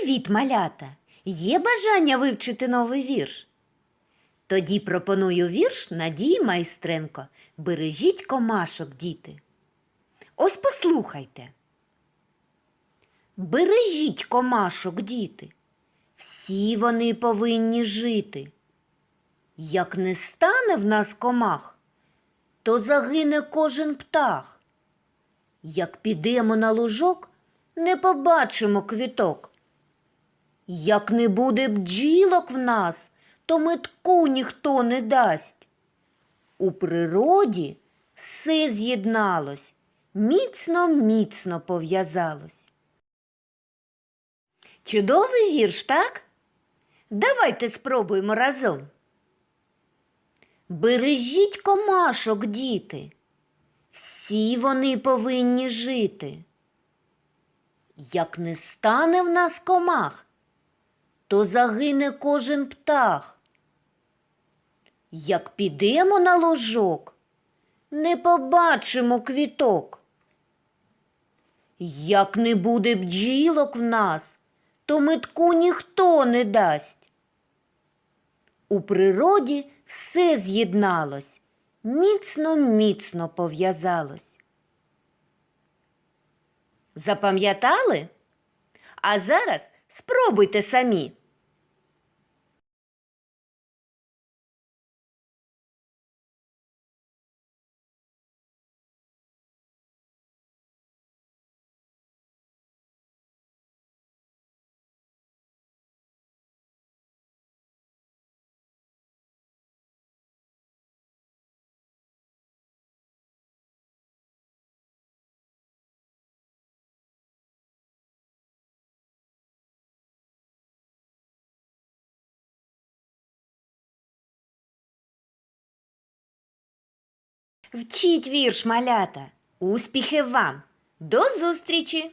Привіт, малята! Є бажання вивчити новий вірш? Тоді пропоную вірш Надії Майстренко. Бережіть комашок, діти. Ось послухайте. Бережіть комашок, діти. Всі вони повинні жити. Як не стане в нас комах, то загине кожен птах. Як підемо на лужок, не побачимо квіток. Як не буде бджілок в нас, то метку ніхто не дасть. У природі все з'єдналось, міцно міцно пов'язалось. Чудовий вірш, так? Давайте спробуємо разом. Бережіть комашок, діти. Всі вони повинні жити. Як не стане в нас комах, то загине кожен птах. Як підемо на ложок, не побачимо квіток. Як не буде бджілок в нас, то метку ніхто не дасть. У природі все з'єдналось, міцно міцно пов'язалось. Запам'ятали? А зараз спробуйте самі. Вчіть вірш, малята. Успіхи вам! До зустрічі!